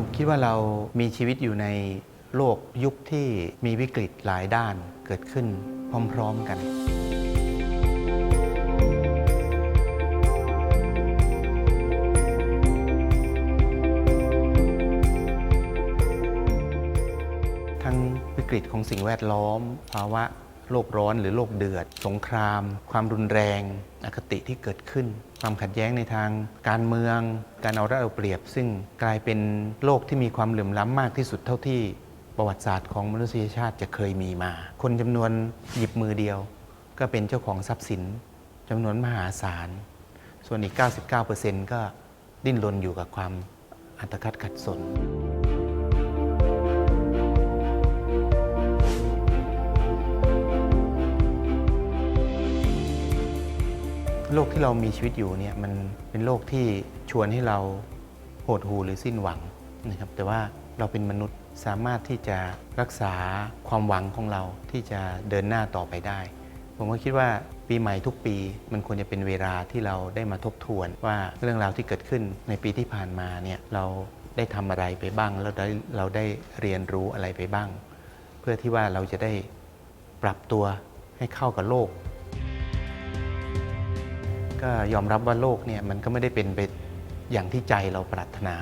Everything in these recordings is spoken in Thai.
ผมคิดว่าเรามีชีวิตอยู่ในโลกยุคที่มีวิกฤตหลายด้านเกิดขึ้นพร้อม ๆ กันทั้งวิกฤตของสิ่งแวดล้อมภาวะ โลกร้อนหรือโลกเดือด สงคราม ความรุนแรง อคติที่เกิดขึ้น ความขัดแย้งในทางการเมือง การเอารัดเอาเปรียบ ซึ่งกลายเป็นโลกที่มีความเหลื่อมล้ำมากที่สุดเท่าที่ประวัติศาสตร์ของมนุษยชาติจะเคยมีมา คนจำนวนหยิบมือเดียว ก็เป็นเจ้าของทรัพย์สินจำนวนมหาศาล ส่วนอีก 99%ก็ดิ้นรนอยู่กับความอัตคัดขัดสน โลกที่เรามีชีวิตอยู่เนี่ยมันเป็นโลกที่ชวนให้เราโหดหูหรือสิ้นหวังนะครับแต่ว่าเราเป็นมนุษย์สามารถที่จะรักษาความหวังของเราที่จะเดินหน้าต่อไปได้ ผมก็คิดว่าปีใหม่ทุกปีมันควรจะเป็นเวลาที่เราได้มาทบทวนว่าเรื่องราวที่เกิดขึ้นในปีที่ผ่านมาเนี่ยเราได้ทำอะไรไปบ้าง แล้วได้เราได้เรียนรู้อะไรไปบ้าง เพื่อที่ว่าเราจะได้ปรับตัวให้เข้ากับโลก ก็ยอมรับว่าโลกเนี่ยมันก็ไม่ได้เป็นไปอย่างที่ใจเราปรารถนา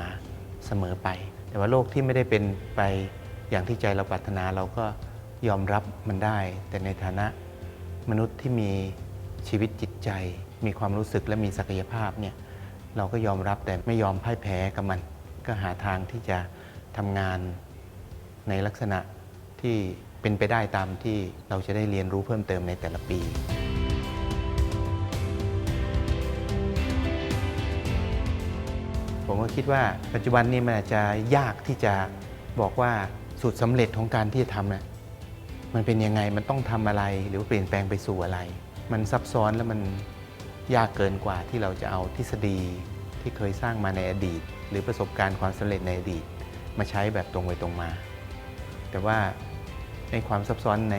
เสมอไป แต่ว่าโลกที่ไม่ได้เป็นไปอย่างที่ใจเราปรารถนาเราก็ยอมรับมันได้ แต่ในฐานะมนุษย์ที่มีชีวิตจิตใจ มีความรู้สึกและมีศักยภาพเนี่ยเราก็ยอมรับแต่ไม่ยอมพ่ายแพ้กับมัน ก็หาทางที่จะทำงานในลักษณะที่เป็นไปได้ตามที่เราจะได้เรียนรู้เพิ่มเติมในแต่ละปี ผมก็คิดว่าปัจจุบันนี้มันอาจจะยากที่จะบอกว่าสูตรสำเร็จของการที่จะทำน่ะมันเป็นยังไงมันต้องทำอะไรหรือเปลี่ยนแปลงไปสู่อะไร มันซับซ้อนแล้วมันยากเกินกว่าที่เราจะเอาทฤษฎีที่เคยสร้างมาในอดีต หรือประสบการณ์ความสำเร็จในอดีต มาใช้แบบตรงไปตรงมา แต่ว่าในความซับซ้อนใน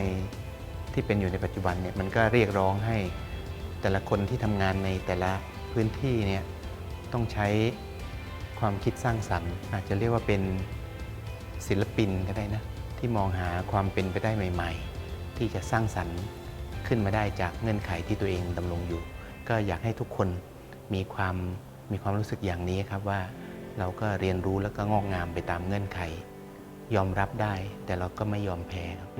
ที่เป็นอยู่ในปัจจุบันเนี่ยมันก็เรียกร้องให้แต่ละคนที่ทำงานในแต่ละพื้นที่เนี่ยต้องใช้ ความคิดสร้างสรรค์ อาจจะเรียกว่าเป็นศิลปินก็ได้นะ ที่มองหาความเป็นไปได้ใหม่ ๆ ที่จะสร้างสรรค์ขึ้นมาได้จากเงื่อนไขที่ตัวเองดำรงอยู่ ก็อยากให้ทุกคนมีความมีความรู้สึกอย่างนี้ครับว่าเราก็เรียนรู้แล้วก็งอกงามไปตามเงื่อนไข ยอมรับได้แต่เราก็ไม่ยอมแพ้ครับ